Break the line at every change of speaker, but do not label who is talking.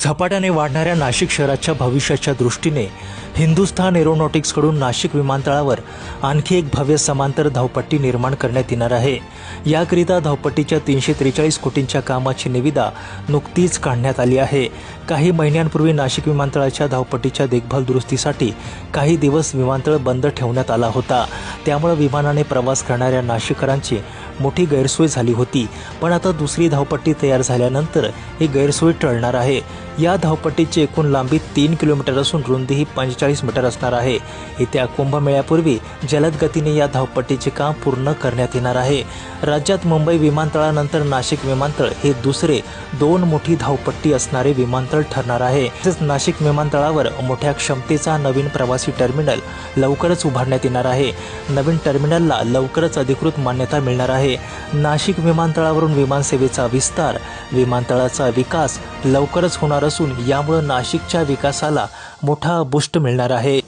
झपाट्याने वाढणाऱ्या नाशिक शहराच्या भविष्याच्या दृष्टीने हिंदुस्थान एरोनॉटिक्सकडून नाशिक विमानतळावर आणखी एक भव्य समांतर धावपट्टी निर्माण करण्यात येणार आहे. याकरिता धावपट्टीच्या तीनशे त्रेचाळीस कोटींच्या कामाची निविदा नुकतीच काढण्यात आली आहे. काही महिन्यांपूर्वी नाशिक विमानतळाच्या धावपट्टीच्या देखभाल दुरुस्तीसाठी काही दिवस विमानतळ बंद ठेवण्यात आला होता. त्यामुळे विमानाने प्रवास करणाऱ्या नाशिककरांची मोठी गैरसोय झाली होती. पण आता दुसरी धावपट्टी तयार झाल्यानंतर ही गैरसोय टळणार आहे. या धावपट्टीची एकूण लांबी तीन किलोमीटर असून रुंदी ही पंचेचाळीस मीटर असणार आहे. येत्या कुंभमेळ्यापूर्वी जलद गतीने या धावपट्टीचे काम पूर्ण करण्यात येणार आहे. राज्यात मुंबई विमानतळानंतर नाशिक विमानतळ हे दुसरे दोन मोठी धावपट्टी असणारे विमानतळ ठरणार आहे. तसेच नाशिक विमानतळावर मोठ्या क्षमतेचा नवीन प्रवासी टर्मिनल लवकरच उभारण्यात येणार आहे. नवीन टर्मिनलला लवकरच अधिकृत मान्यता मिळणार आहे. नाशिक विमानतळावरून विमानसेवेचा विस्तार विमानतळाचा विकास लवकरच होणार असून यामुळे नाशिकच्या विकासाला मोठा बूस्ट मिळणार आहे.